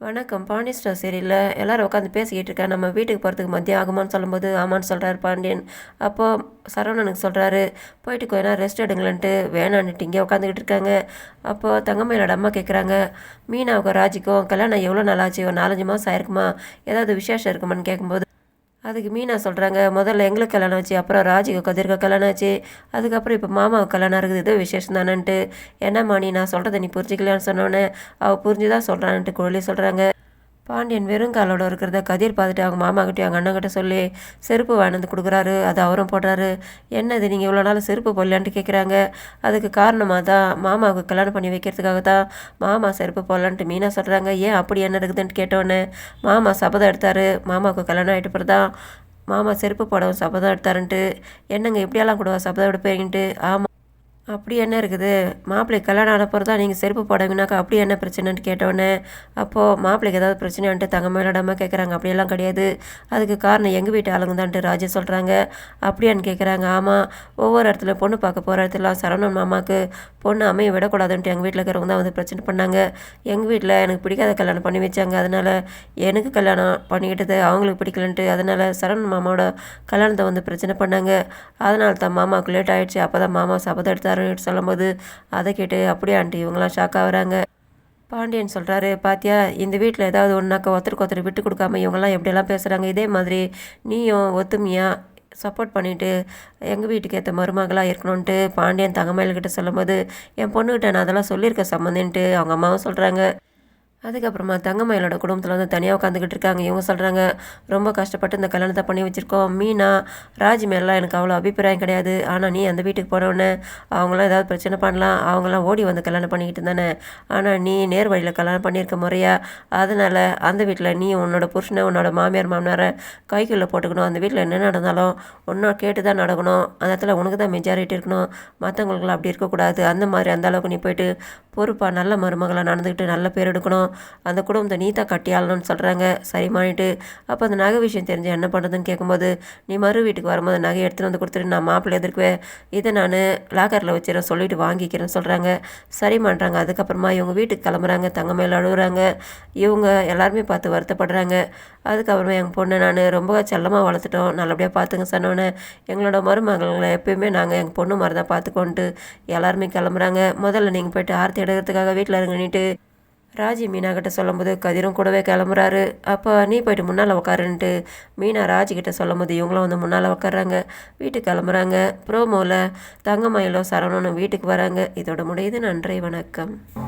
வணக்கம். பாண்டி ஸ்டோர் சீரியலில் எல்லோரும் உட்காந்து பேசிக்கிட்டு இருக்கேன் நம்ம வீட்டுக்கு போகிறதுக்கு மதியம் ஆகுமான்னு சொல்லும்போது ஆமான்னு சொல்கிறாரு பாண்டியன். அப்போது சரவணனுக்கு சொல்கிறாரு போயிட்டு கொஞ்ச நேரம் ரெஸ்ட் எடுங்களேன்ட்டு வேணான்னுட்டு இங்கே உட்காந்துக்கிட்டு இருக்காங்க. அப்போது தங்கமயிலோட அம்மா கேட்குறாங்க மீனாவுக்கும் ராஜிக்கும் கல்யாணம் எவ்வளோ நாளாச்சு? ஒரு நாலஞ்சு மாதம் ஆயிருக்குமா? ஏதாவது விசேஷம் இருக்குமான்னு கேட்கும்போது அதுக்கு மீனா சொல்கிறாங்க முதல்ல எங்களுக்கு கல்யாணம் ஆச்சு அப்புறம் ராஜுக்கு கதிர்க்க கல்யாணம் ஆச்சு. அதுக்கப்புறம் இப்போ மாமாவுக்கு கல்யாணம் இருக்குது இது விசேஷம் தானேன்ட்டு. என்னம்மா நீ நான் சொல்கிறத நீ புரிஞ்சுக்கலான்னு சொன்னோன்னே அவள் புரிஞ்சுதான் சொல்கிறான்ட்டு கோழி சொல்கிறாங்க பாண்டியன் வெறும் காலோட இருக்கிறத கதிர் பார்த்துட்டு அவங்க மாமாக்கிட்டையும் அவங்க அண்ணங்கிட்ட சொல்லி செருப்பு வாங்கினது கொடுக்குறாரு. அது அவரும் போடுறாரு. என்னது நீங்கள் இவ்வளோ நாள் செருப்பு போடலான்ட்டு கேட்குறாங்க அதுக்கு காரணமாக தான் மாமாவுக்கு கல்யாணம் பண்ணி வைக்கிறதுக்காக தான் மாமா செருப்பு போடலான்ட்டு மீனா சொல்கிறாங்க ஏன் அப்படி என்ன இருக்குதுன்ட்டு கேட்டோன்னே மாமா சபதம் எடுத்தார். மாமாவுக்கு கல்யாணம் ஆகிட்டு பிறகு தான் மாமா செருப்பு போடவும் சபதம் எடுத்தாருன்ட்டு. என்னங்க இப்படியெல்லாம் கூட சபதம் எடுப்பீங்கன்ட்டு? ஆமாம் அப்படி என்ன இருக்குது? மாப்பிள்ளை கல்யாணம் ஆனப்போ நீங்கள் செருப்பு போடுவீங்கனாக்கா அப்படி என்ன பிரச்சனைன்னு கேட்டோன்னே அப்போது மாப்பிள்ளைக்கு ஏதாவது பிரச்சனைன்ட்டு தங்க மேலிடாமல் கேட்குறாங்க அப்படியெல்லாம் கிடையாது. அதுக்கு காரணம் எங்கள் வீட்டு ஆளுங்க தான்ட்டு ராஜா சொல்கிறாங்க அப்படியான்னு கேட்குறாங்க ஆமாம் ஒவ்வொரு இடத்துல பொண்ணு பார்க்க போகிற இடத்துல சரவணன் மாமாவுக்கு பொண்ணு அமைய விடக்கூடாதுன்ட்டு எங்கள் வீட்டில் இருக்கிறவங்க தான் வந்து பிரச்சனை பண்ணாங்க. எங்கள் வீட்டில் எனக்கு பிடிக்காத கல்யாணம் பண்ணி வச்சாங்க. அதனால் எனக்கு கல்யாணம் பண்ணிக்கிட்டது அவங்களுக்கு பிடிக்கலன்ட்டு அதனால் சரவணன் மாமாவோட கல்யாணத்தை வந்து பிரச்சனை பண்ணாங்க. அதனால தான் மாமாவுக்கு லேட் ஆகிடுச்சு அப்போ தான் மாமா சபதம் எடுத்தார். சொல்கிறாருன்னு சொல்லும்போது அதை கேட்டு அப்படியே ஆண்டி இவங்களாம் ஷாக் ஆகுறாங்க பாண்டியன் சொல்கிறாரு பாத்தியா இந்த வீட்டில் ஏதாவது ஒன்றாக்க ஒருத்தருக்கு ஒருத்தர் விட்டு கொடுக்காம இவங்கெல்லாம் எப்படியெல்லாம் பேசுகிறாங்க இதே மாதிரி நீயும் ஒத்துமையாக சப்போர்ட் பண்ணிவிட்டு எங்கள் வீட்டுக்கு ஏற்ற மருமகளாக இருக்கணுன்ட்டு பாண்டியன் தங்கமயில்கிட்ட சொல்லும்போது என் பொண்ணுக்கிட்ட நான் அதெல்லாம் சொல்லியிருக்க சம்மந்தன்ட்டு அவங்க அம்மாவும் சொல்கிறாங்க அதுக்கப்புறமா தங்கமயிலோட குடும்பத்தில் வந்து தனியாக உட்காந்துக்கிட்டு இருக்காங்க. இவங்க சொல்கிறாங்க ரொம்ப கஷ்டப்பட்டு இந்த கல்யாணத்தை பண்ணி வச்சுருக்கோம். மீனா ராஜ் மேலாம் எனக்கு அவ்வளோ அபிப்பிராயம் கிடையாது. ஆனால் நீ அந்த வீட்டுக்கு போனோடனே அவங்களாம் ஏதாவது பிரச்சனை பண்ணலாம். அவங்களாம் ஓடி வந்து கல்யாணம் பண்ணிக்கிட்டு தானே ஆனால் நீ நேர் வழியில் கல்யாணம் பண்ணியிருக்க முறையா? அதனால் அந்த வீட்டில் நீ உன்னோட புருஷனை உன்னோட மாமியார் மாமனாரை கைக்குள்ளே போட்டுக்கணும். அந்த வீட்டில் என்ன நடந்தாலும் ஒன்றா கேட்டு தான் நடக்கணும். அந்த இடத்துல உனக்கு தான் மெஜாரிட்டி இருக்கணும். மற்றவங்களுக்குலாம் அப்படி இருக்கக்கூடாது. அந்த மாதிரி அந்த அளவுக்கு நீ போயிட்டு பொறுப்பாக நல்ல மருமகளாக நடந்துக்கிட்டு நல்ல பேர் எடுக்கணும். அந்த குடும்பத்தை நீ தான் கட்டியாளணும்னு சொல்கிறாங்க சரிமானிட்டு அப்போ அந்த நகை விஷயம் தெரிஞ்சு என்ன பண்ணுறதுன்னு கேட்கும்போது நீ மறு வீட்டுக்கு வரும்போது நகை எடுத்துகிட்டு வந்து கொடுத்துட்டு நான் மாப்பிள்ளை எதிர்க்குவேன். இதை நான் லாக்கரில் வச்சிடறேன் சொல்லிட்டு வாங்கிக்கிறேன்னு சொல்கிறாங்க சரி பண்ணுறாங்க அதுக்கப்புறமா இவங்க வீட்டுக்கு கிளம்புறாங்க. தங்க அழுகுறாங்க இவங்க எல்லாருமே பார்த்து வருத்தப்படுறாங்க. அதுக்கப்புறமா எங்கள் பொண்ணை நான் ரொம்ப செல்லமாக வளர்த்துட்டோம். நல்லபடியாக பார்த்துங்க சொன்னோன்னே எங்களோட மருமகளை எப்பயுமே நாங்கள் எங்கள் பொண்ணு மாதிரி தான் பார்த்துக்கொண்டு எல்லாருமே கிளம்புறாங்க. முதல்ல நீங்கள் போய்ட்டு ஆர்த்தி எடுக்கிறதுக்காக வீட்டில் இருங்கன்னிட்டு ராஜி மீனா கிட்ட சொல்லும்போது கதிரும் கூடவே கிளம்புறாரு. அப்போ நீ போயிட்டு முன்னால் உட்காருன்ட்டு மீனா ராஜி கிட்ட சொல்லும்போது இவங்களும் வந்து முன்னால் உட்காடுறாங்க வீட்டுக்கு கிளம்புறாங்க. ப்ரோமோவில் தங்கமயிலோ சரவணனும் வீட்டுக்கு வராங்க. இதோட முடியுது. நன்றி. வணக்கம்.